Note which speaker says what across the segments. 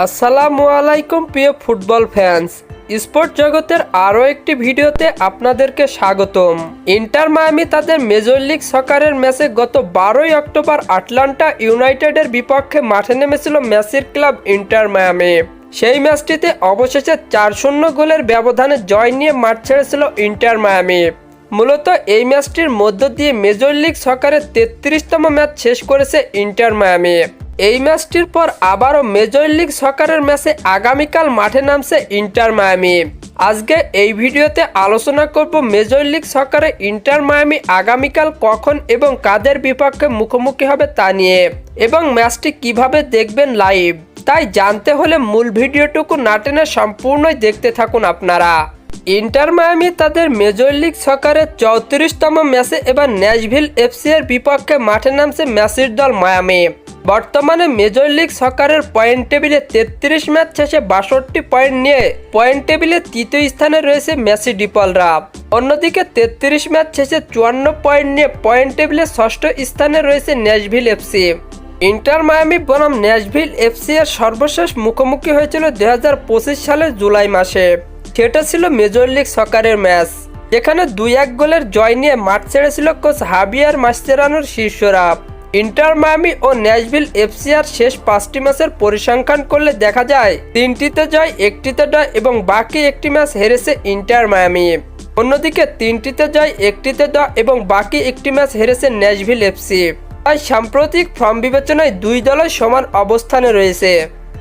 Speaker 1: আসসালামু আলাইকুম, প্রিয় ফুটবল ফ্যান্স। স্পোর্ট জগতের আরও একটি ভিডিওতে আপনাদেরকে স্বাগতম। ইন্টার মায়ামি তাদের মেজর লিগ সকারের ম্যাচে গত বারোই অক্টোবর আটলান্টা ইউনাইটেডের বিপক্ষে মাঠে নেমেছিল মেসির ক্লাব ইন্টার মায়ামি। সেই ম্যাচটিতে অবশেষে চার শূন্য গোলের ব্যবধানে জয় নিয়ে মাঠ ছেড়েছিল ইন্টার মায়ামি। মূলত এই ম্যাচটির মধ্য দিয়ে মেজর লিগ সকারের তেত্রিশতম ম্যাচ শেষ করেছে ইন্টার মায়ামি। এই ম্যাচটির পর আবারও মেজর লিগ সকারের ম্যাচে আগামীকাল মাঠে নামছে ইন্টার মায়ামি। আজকে এই ভিডিওতে আলোচনা করব মেজর লিগ সকারে ইন্টার মায়ামি আগামীকাল কখন এবং কাদের বিপক্ষে মুখোমুখি হবে তা নিয়ে এবং ম্যাচটি কীভাবে দেখবেন লাইভ। তাই জানতে হলে মূল ভিডিওটুকু না টেনে সম্পূর্ণই দেখতে থাকুন আপনারা। ইন্টার মায়ামি তাদের মেজর লিগ সকারের চৌত্রিশতম ম্যাচে এবার ন্যাশভিল এফসি এর বিপক্ষে মাঠে নামছে ম্যাসির দল মায়ামি। বর্তমানে মেজর লিগ সকারের পয়েন্ট টেবিলে তেত্রিশ ম্যাচ শেষে বাষট্টি পয়েন্ট নিয়ে পয়েন্ট টেবিলে তৃতীয় স্থানে রয়েছে মেসি ডিপলরা। অন্যদিকে তেত্রিশ ম্যাচ শেষে চুয়ান্ন পয়েন্ট নিয়ে পয়েন্ট টেবিলে ষষ্ঠ স্থানে রয়েছে ন্যাশভিল এফসি। ইন্টার মায়ামি বনাম ন্যাশভিল এফসি এর সর্বশেষ মুখোমুখি হয়েছিল দু হাজার পঁচিশ সালের জুলাই মাসে। সেটা ছিল মেজর লিগ সকারের ম্যাচ। যেখানে দুই এক গোলের জয় নিয়ে মাঠ ছেড়েছিল কোচ হাবিয়ার মাস্তেরানোর শীর্ষরা ইন্টার মায়ামি ও ন্যাশভিল এফসিআর শেষ পাঁচটি ম্যাচের পরিসংখ্যান করলে দেখা যায়, তিনটিতে জয়, একটিতে জয় এবং বাকি একটি ম্যাচ হেরেছে ইন্টার মায়ামি। অন্যদিকে তিনটিতে জয়, একটিতে জয় এবং বাকি একটি ম্যাচ হেরেছে ন্যাশভিল এফসি। তাই সাম্প্রতিক ফর্ম বিবেচনায় দুই দলের সমান অবস্থানে রয়েছে।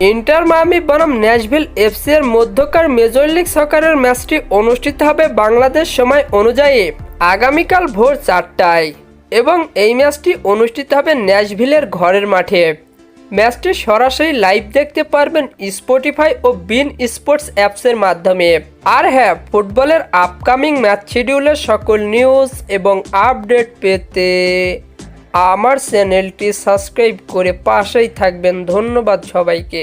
Speaker 1: ইন্টার মায়ামি বনাম ন্যাশভিল এফসি এর মধ্যকার মেজর লিগ সকারের ম্যাচটি অনুষ্ঠিত হবে বাংলাদেশ সময় অনুযায়ী আগামীকাল ভোর চারটায় এবং এই ম্যাচটি অনুষ্ঠিত হবে ন্যাশভিলের ঘরের মাঠে। ম্যাচটি সরাসরি লাইভ দেখতে পারবেন স্পটিফাই ও বিন স্পোর্টস অ্যাপসের মাধ্যমে। আর হ্যাঁ ফুটবলের আপকামিং ম্যাচ শিডিউলের সকল নিউজ এবং আপডেট পেতে আমার চ্যানেলটি সাবস্ক্রাইব করে পাশেই থাকবেন। ধন্যবাদ সবাইকে।